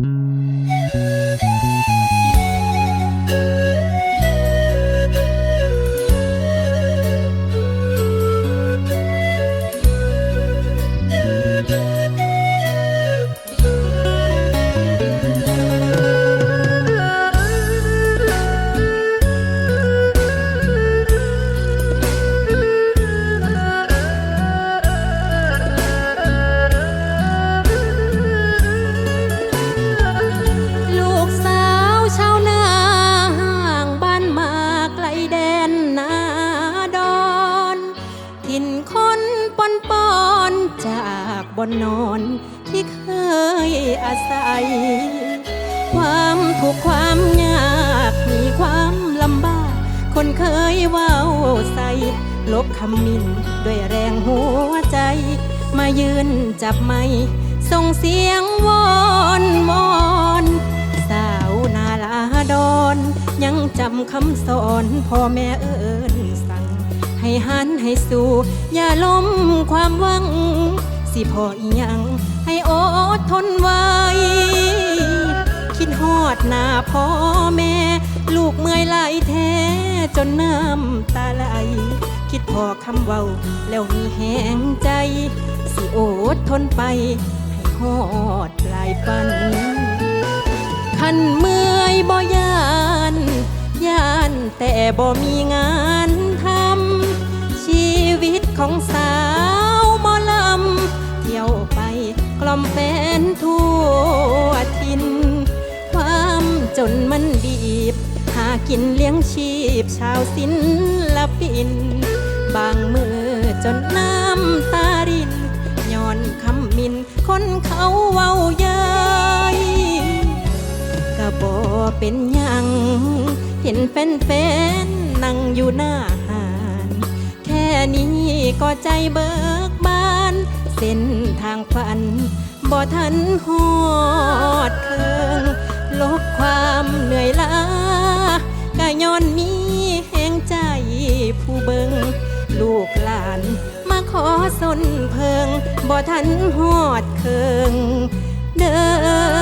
ลู บนนอนที่เคยอาศัย ความทุกข์ความยากมีความลำบาก คนเคยว้าใส่ลบคำมินด้วยแรงหัวใจ มายืนจับไม้ส่งเสียงวอนวอนสาวนาลาดอนยังจำคำสอนพ่อแม่เอิญสั่ง ให้หันให้สู้อย่าล้มความหวัง สิพออีหยังให้อดทนไว้ คิดฮอดหน้าพ่อแม่ ลูกเมื่อยไหลแท้จนน้ำตาไหลคิดพอคำเว้า แล้วมีแหงใจ สิอดทนไป ให้ฮอดปลายฝันขันเมื่อยบ่ยานยานแต่บ่มีงานทำชีวิตของสา กล่อมแฟนทั่วทิน ความจนมันบีบ หากินเลี้ยงชีพชาวศิลปิน บางมือจนน้ำตารินย้อนคำมิน คนเขาเว้าเย้ยก็บ่เป็นยัง เห็นแฟนๆนั่งอยู่หน้าหาน แค่นี้ก็ใจเบิกบาน เส้นทางฝัน บ่ทันหอดเคิงลบความเหนื่อยล้าก็ย้อนมีแห่งใจผู้เบิงลูกหลาน มาขอสนเพิงบ่ทันหอดเคิงเดิน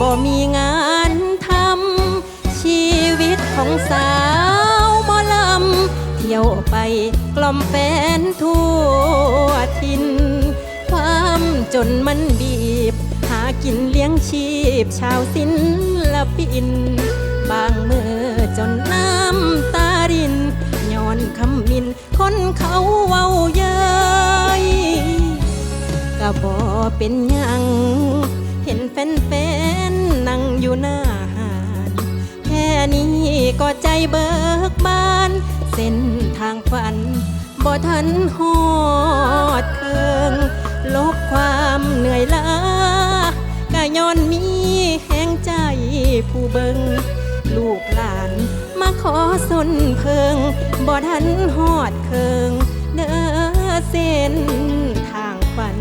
บ่มีงานทำชีวิตของสาวหมอลำเที่ยวไปกล่อมแฟนทั่วทิน ความจนมันบีบ หากินเลี้ยงชีพชาวศินละปิน บางมือจนน้ำตารินย้อนคำมิน คนเขาเว้าเย้ยก็บ่เป็นยัง เห็นแฟนๆนั่ งอยู่หน้าหาดแค่นี้ก็ใจเบิกบาน เส้นทางฝันบ่ทันหอดเคิงลบความเหนื่อยล้าก็ย้อนมีแห่งใจผู้เบิงลูกหลานมาขอสนเพิงบ่ทันหอดเคิงเด้อเส้นทางฝัน